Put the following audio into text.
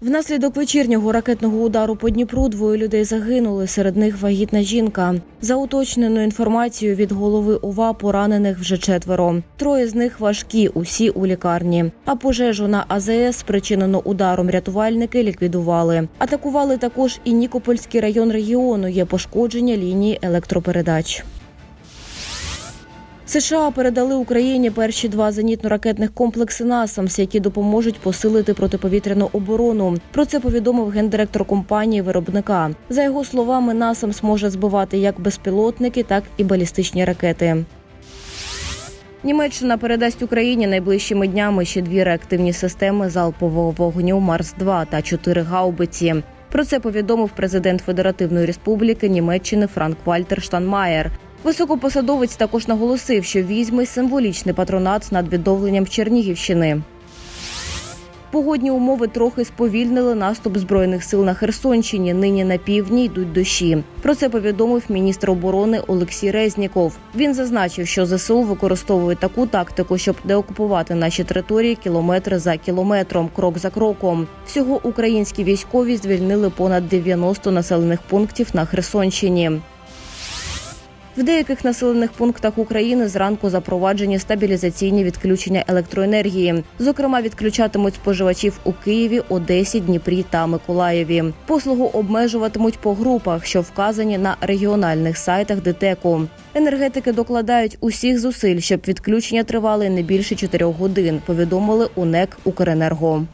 Внаслідок вечірнього ракетного удару по Дніпру двоє людей загинули. Серед них вагітна жінка. За уточненою інформацією від голови ОВА поранених вже четверо. Троє з них важкі, усі у лікарні. А пожежу на АЗС, спричинену ударом, рятувальники ліквідували. Атакували також і Нікопольський район регіону. Є пошкодження лінії електропередач. США передали Україні перші два зенітно-ракетних комплекси «Насамс», які допоможуть посилити протиповітряну оборону. Про це повідомив гендиректор компанії виробника. За його словами, «Насамс» може збивати як безпілотники, так і балістичні ракети. Німеччина передасть Україні найближчими днями ще дві реактивні системи залпового вогню Марс 2 та чотири гаубиці. Про це повідомив президент Федеративної Республіки Німеччини Франк Вальтер Штанмаєр. Високопосадовець також наголосив, що візьме символічний патронат над відновленням Чернігівщини. Погодні умови трохи сповільнили наступ збройних сил на Херсонщині. Нині на півдні йдуть дощі. Про це повідомив міністр оборони Олексій Резніков. Він зазначив, що ЗСУ використовують таку тактику, щоб деокупувати наші території кілометр за кілометром, крок за кроком. Всього українські військові звільнили понад 90 населених пунктів на Херсонщині. В деяких населених пунктах України зранку запроваджені стабілізаційні відключення електроенергії. Зокрема, відключатимуть споживачів у Києві, Одесі, Дніпрі та Миколаєві. Послугу обмежуватимуть по групах, що вказані на регіональних сайтах ДТЕКу. Енергетики докладають усіх зусиль, щоб відключення тривали не більше 4 годин. Повідомили у НЕК Укренерго.